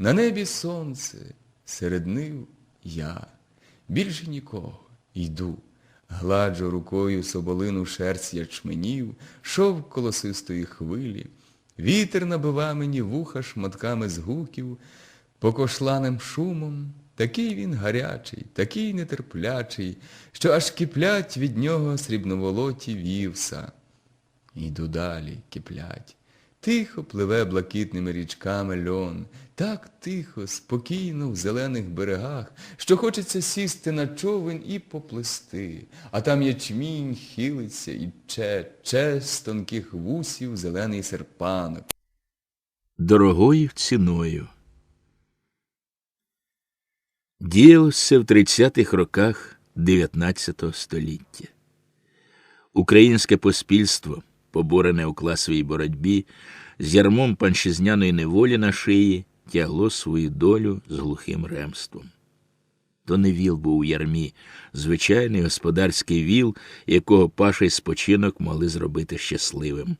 На небі сонце, серед нив я. Більше нікого йду. Гладжу рукою соболину шерсть ячменів, шов колосистої хвилі. Вітер набива мені вуха шматками згуків, по кошланим шумом, такий він гарячий, такий нетерплячий, що аж киплять від нього срібноволоті вівса. Йду далі, киплять. Тихо пливе блакитними річками льон, так тихо, спокійно в зелених берегах, що хочеться сісти на човен і поплисти. А там ячмінь хилиться і че, че з тонких вусів зелений серпанок. дорогою ціною. Діялося в 30-х роках 19 століття. Українське поспільство, поборене у класовій боротьбі, з ярмом паншизняної неволі на шиї, тягло свою долю з глухим ремством. То не віл був у ярмі, звичайний господарський віл, якого паша й спочинок могли зробити щасливим.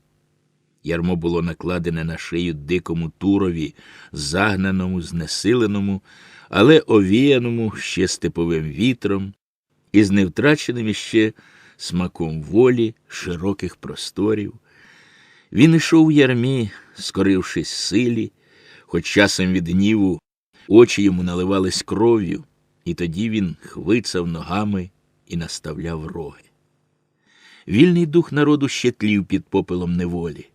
Ярмо було накладене на шию дикому турові, загнаному, знесиленому, але овіяному ще степовим вітром і з невтраченим іще смаком волі широких просторів. Він ішов у ярмі, скорившись силі, хоч часом від гніву очі йому наливались кров'ю, і тоді він хвицав ногами і наставляв роги. Вільний дух народу ще тлів під попелом неволі.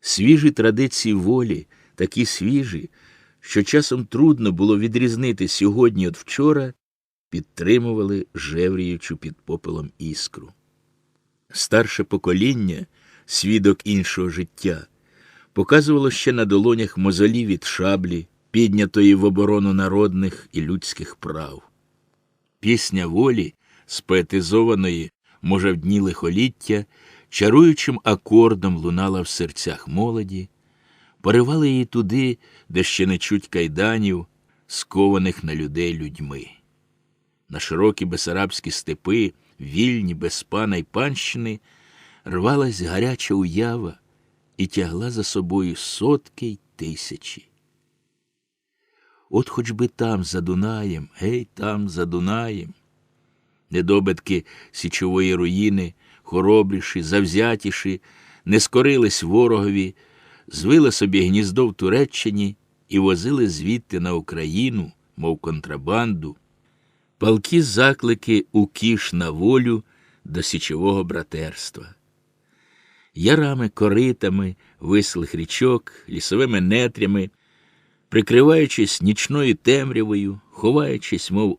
Свіжі традиції волі, такі свіжі, що часом трудно було відрізнити сьогодні від вчора, підтримували жевріючу під попелом іскру. Старше покоління, свідок іншого життя, показувало ще на долонях мозолі від шаблі, піднятої в оборону народних і людських прав. Пісня волі, споетизованої, може, в дні лихоліття, чаруючим акордом лунала в серцях молоді, поривали її туди, де ще не чуть кайданів, скованих на людей людьми. На широкі бесарабські степи, вільні, без пана й панщини, рвалась гаряча уява і тягла за собою сотки й тисячі. От хоч би там, за Дунаєм, гей, там, за Дунаєм. Недобитки січової руїни, хоробріші, завзятіші, не скорились ворогові, звили собі гніздо в Туреччині і возили звідти на Україну, мов контрабанду, палки заклики у кіш на волю до січового братерства. Ярами, коритами, вислих річок, лісовими нетрями, прикриваючись нічною темрявою, ховаючись, мов